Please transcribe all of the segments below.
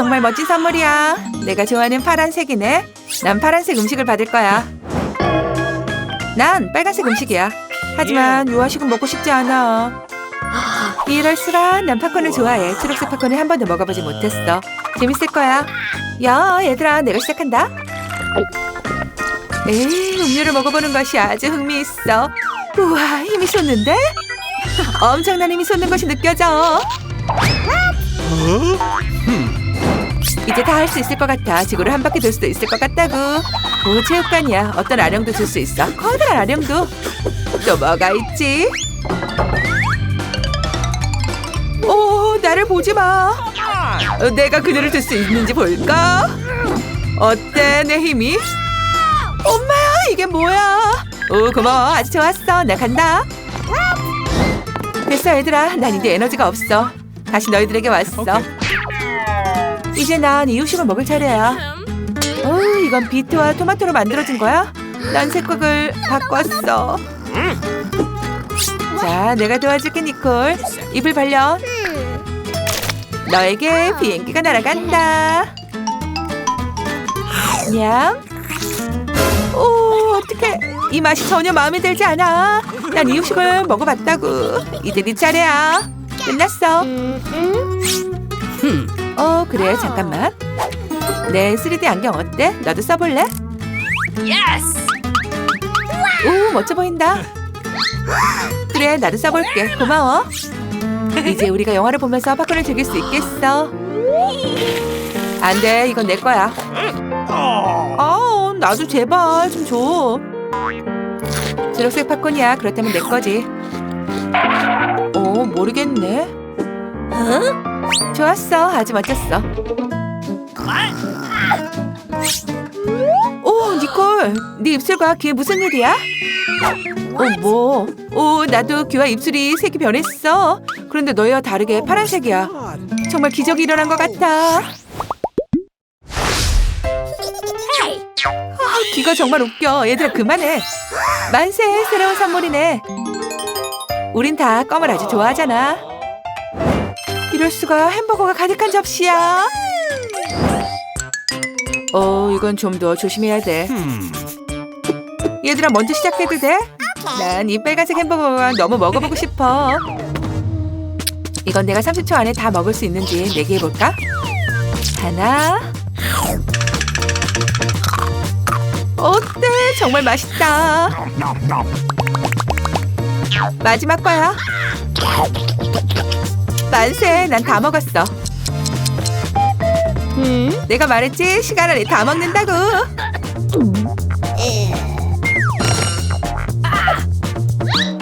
정말 멋진 선물이야. 내가 좋아하는 파란색이네. 난 파란색 음식을 받을 거야. 난 빨간색 음식이야. 하지만 유아식은 먹고 싶지 않아. 이럴 수라 난 팝콘을 좋아해. 초록색 팝콘을 한 번도 먹어보지 못했어. 재밌을 거야. 야, 얘들아, 내가 시작한다. 에이, 음료를 먹어보는 것이 아주 흥미있어. 우와, 힘이 솟는데? 엄청난 힘이 솟는 것이 느껴져. 이제 다 할 수 있을 것 같아. 지구를 한 바퀴 돌 수도 있을 것 같다고. 오, 체육관이야. 어떤 아령도 줄 수 있어. 커다란 아령도. 또 뭐가 있지? 오, 나를 보지 마. 어, 내가 그녀를 들 수 있는지 볼까? 어때, 내 힘이? 엄마야, 이게 뭐야? 오, 고마워. 아주 좋았어. 나 간다. 됐어, 얘들아. 난 이제 에너지가 없어. 다시 너희들에게 왔어. 이제 난 이유식을 먹을 차례야. 어, 이건 비트와 토마토로 만들어진 거야? 난 색깔을 바꿨어. 자, 내가 도와줄게, 니콜. 입을 벌려. 너에게 비행기가 날아간다. 냠. 오, 어떡해. 이 맛이 전혀 마음에 들지 않아. 난 이유식을 먹어봤다고. 이제 네 차례야. 끝났어. 어, 그래. 잠깐만. 내 3D 안경 어때? 너도 써볼래? 오, 멋져 보인다. 그래, 나도 써볼게. 고마워. 이제 우리가 영화를 보면서 팝콘을 즐길 수 있겠어. 안 돼, 이건 내 거야. 아, 나도 제발 좀 줘. 초록색 팝콘이야. 그렇다면 내 거지. 어, 모르겠네. 좋았어. 아주 멋졌어. 오, 니콜. 네 입술과 귀에 무슨 일이야? 어, 뭐? 오, 나도 귀와 입술이 색이 변했어. 그런데 너희와 다르게 파란색이야. 정말 기적이 일어난 것 같아. 아, 귀가 정말 웃겨. 얘들아, 그만해. 만세, 새로운 선물이네. 우린 다 껌을 아주 좋아하잖아. 이럴 수가 햄버거가 가득한 접시야. 어, 이건 좀 더 조심해야 돼. 얘들아, 먼저 시작해도 돼? 난 이 빨간색 햄버거가 너무 먹어보고 싶어. 이건 내가 30초 안에 다 먹을 수 있는지 내기해볼까? 하나. 어때? 정말 맛있다. 마지막 거야. 만세, 난 다 먹었어. 내가 말했지? 시간 안에 다 먹는다고.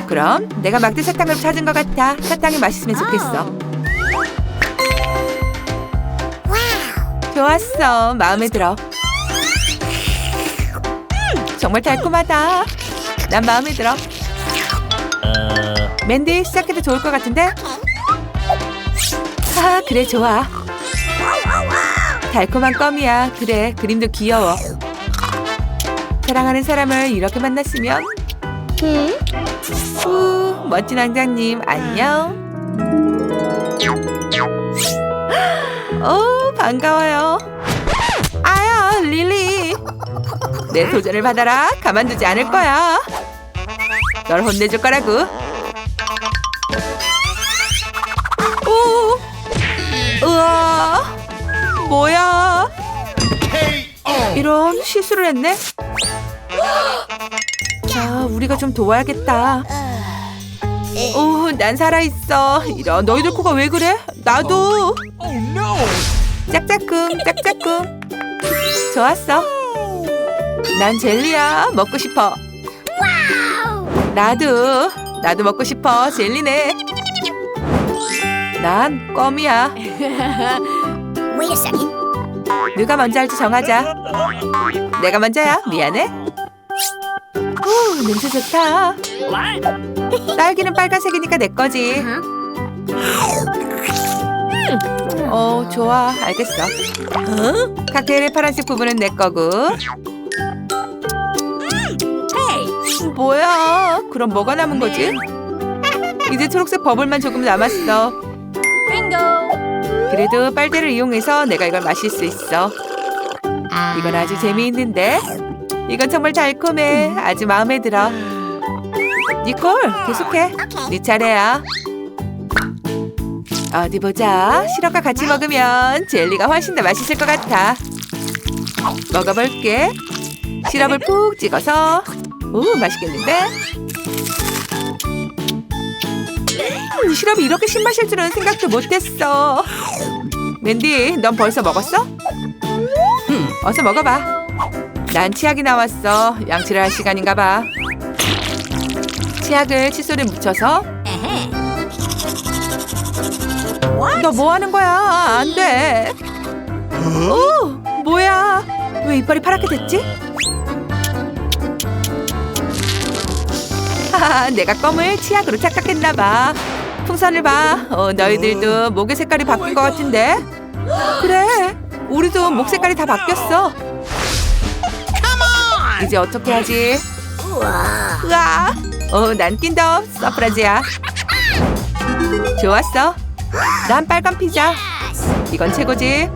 그럼 내가 막대 사탕을 찾은 것 같아. 사탕이 맛있으면 좋겠어. 좋았어. 마음에 들어. 정말 달콤하다. 난 마음에 들어. 맨디 시작해도 좋을 것 같은데? 아 그래 좋아. 달콤한 껌이야. 그래 그림도 귀여워. 사랑하는 사람을 이렇게 만났으면 후 멋진 왕자님 안녕. 오 반가워요. 아야 릴리. 내 도전을 받아라. 가만두지 않을 거야. 널 혼내줄 거라고. 뭐야? 이런 실수를 했네. 자, 우리가 좀 도와야겠다. 오, 난 살아 있어. 이런 너희들 코가 왜 그래? 나도. 짝짝꿍, 짝짝꿍. 좋았어. 난 젤리야. 먹고 싶어. 나도. 나도 먹고 싶어. 젤리네. 난 껌이야. Wait a second. 누가 먼저 할지 정하자. 내가 먼저야. 미안해. 오, 냄새 좋다. 딸기는 빨간색이니까 내 거지. 어, 좋아. 알겠어. 칵테일의 파란색 부분은 내 거고. 뭐야? 그럼 뭐가 남은 거지? 이제 초록색 버블만 조금 남았어. Bingo. 그래도 빨대를 이용해서 내가 이걸 마실 수 있어. 이건 아주 재미있는데. 이건 정말 달콤해. 아주 마음에 들어. 니콜, 계속해. 네 차례야. 어디 보자. 시럽과 같이 먹으면 젤리가 훨씬 더 맛있을 것 같아. 먹어볼게. 시럽을 푹 찍어서. 오, 맛있겠는데? 음, 시럽이 이렇게 신맛일 줄은 생각도 못했어. 맨디, 넌 벌써 먹었어? 음, 어서 먹어봐. 난 치약이 나왔어. 양치를 할 시간인가 봐. 치약을 칫솔에 묻혀서 너 뭐 하는 거야? 안 돼. 오, 뭐야? 왜 이빨이 파랗게 됐지? 하하, 내가 껌을 치약으로 착각했나 봐. 풍선을 봐. 어, 너희들도 목의 색깔이 바뀐 것 같은데? 그래. 우리도 목 색깔이 다 바뀌었어. 이제 어떻게 하지? 으아. 어, 난 낀다. 서프라이즈야. 좋았어. 난 빨간 피자. 이건 최고지.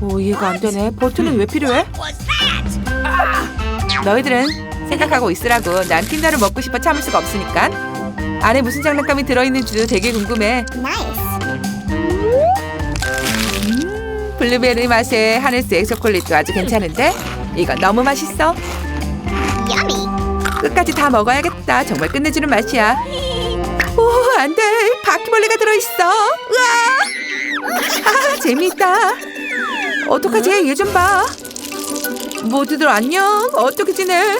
오, 이해가 안 되네. 버튼은 왜 필요해? 너희들은 생각하고 있으라고. 난 킨더를 먹고 싶어 참을 수가 없으니까. 안에 무슨 장난감이 들어있는지도 되게 궁금해. 블루베리 맛의 하늘색 초콜릿도 아주 괜찮은데? 이거 너무 맛있어. 끝까지 다 먹어야겠다. 정말 끝내주는 맛이야. 오, 안 돼. 바퀴벌레가 들어있어. 우와. 아, 재미있다. 어떡하지? 얘 좀 봐. 모두들 안녕. 어떻게 지내? 아,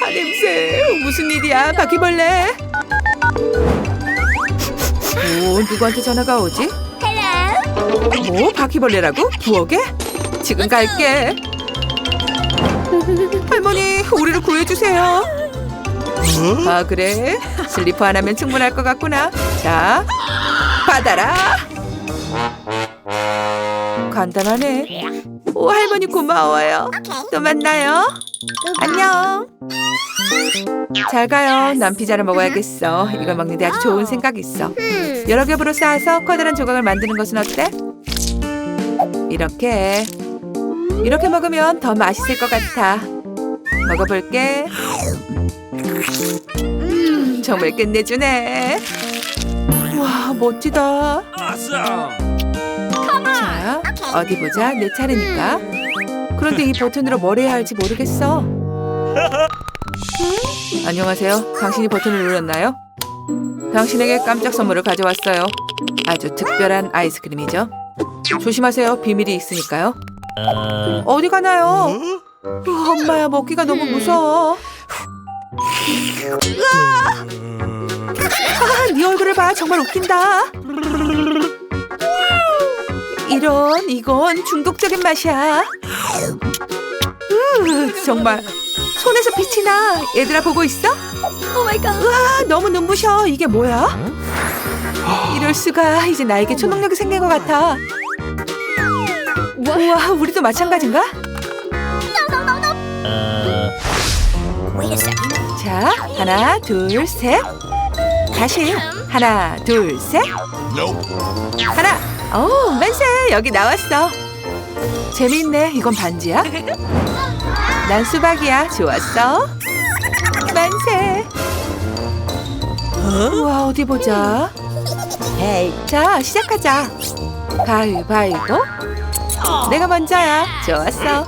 파냄새. 무슨 일이야, 바퀴벌레. 오, 누구한테 전화가 오지? 뭐? 바퀴벌레라고? 부엌에? 지금 갈게. 할머니, 우리를 구해주세요. 아, 그래? 슬리퍼 하나면 충분할 것 같구나. 자, 받아라. 간단하네. 오, 할머니 고마워요. 또 만나요. 안녕. 잘 가요. 난 피자를 먹어야겠어. 이걸 먹는데 아주 좋은 생각이 있어. 여러 겹으로 쌓아서 커다란 조각을 만드는 것은 어때? 이렇게 이렇게 먹으면 더 맛있을 것 같아. 먹어볼게. 음, 정말 끝내주네. 와 멋지다. 자 어디 보자 내 차례니까. 그런데 이 버튼으로 뭘 해야 할지 모르겠어. 음? 안녕하세요. 당신이 버튼을 눌렀나요? 당신에게 깜짝 선물을 가져왔어요. 아주 특별한 아이스크림이죠. 조심하세요. 비밀이 있으니까요. 어디 가나요? 으아, 엄마야 먹기가 너무 무서워. 아, 네 얼굴을 봐. 정말 웃긴다. 이런 이건 중독적인 맛이야. 으, 정말 손에서 빛이 나. 얘들아 보고 있어? Oh my god. 아, 너무 눈부셔. 이게 뭐야? 이럴 수가. 이제 나에게 초능력이 생긴 것 같아. 우와, 우리도 마찬가지인가? 자, 하나, 둘, 셋. 다시 하나, 둘, 셋. 하나. 오, 만세. 여기 나왔어. 재밌네. 이건 반지야? 난 수박이야. 좋았어. 만세. 우와, 어디 보자. 자, 시작하자. 가위바위보. 내가 먼저야. 좋았어.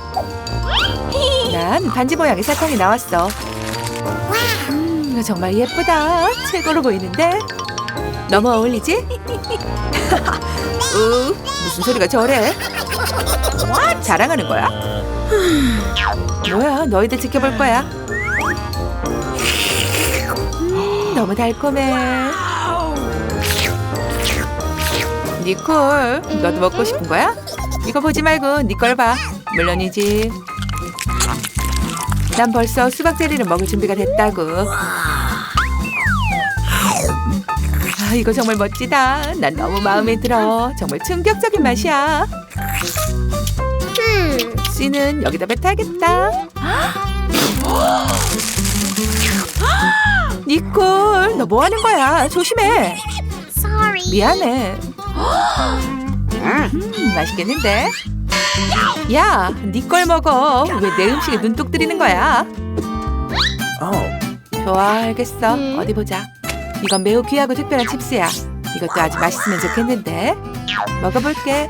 난 반지 모양의 사탕이 나왔어. 음, 정말 예쁘다. 최고로 보이는데. 너무 어울리지? 우, 무슨 소리가 저래? 자랑하는 거야? 뭐야, 너희들 지켜볼 거야. 음, 너무 달콤해. 니콜, 너도 먹고 싶은 거야? 이거 보지 말고 니걸 봐. 물론이지. 난 벌써 수박 젤리를 먹을 준비가 됐다고. 아, 이거 정말 멋지다. 난 너무 마음에 들어. 정말 충격적인 맛이야. 씨는 여기다 뱉어야겠다. 니콜, 너 뭐 하는 거야? 조심해. 미안해. 음, 맛있겠는데? 야, 네걸 먹어. 왜 내 음식에 눈독 들이는 거야? 좋아, 알겠어. 어디 보자. 이건 매우 귀하고 특별한 칩스야. 이것도 아주 맛있으면 좋겠는데. 먹어볼게.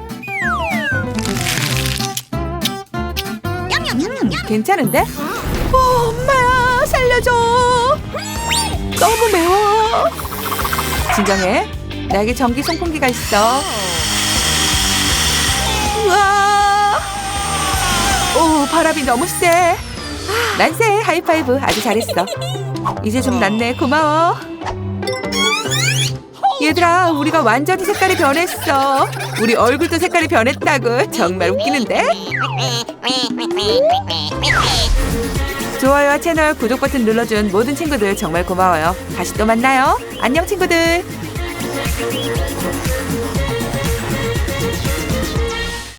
괜찮은데? 어, 엄마야, 살려줘. 너무 매워. 진정해. 나에게 전기 송풍기가 있어. 우와. 오, 바람이 너무 세. 난세 하이파이브 아주 잘했어. 이제 좀 낫네. 고마워. 얘들아, 우리가 완전히 색깔이 변했어. 우리 얼굴도 색깔이 변했다고. 정말 웃기는데? 좋아요와 채널 구독 버튼 눌러준 모든 친구들 정말 고마워요. 다시 또 만나요. 안녕 친구들.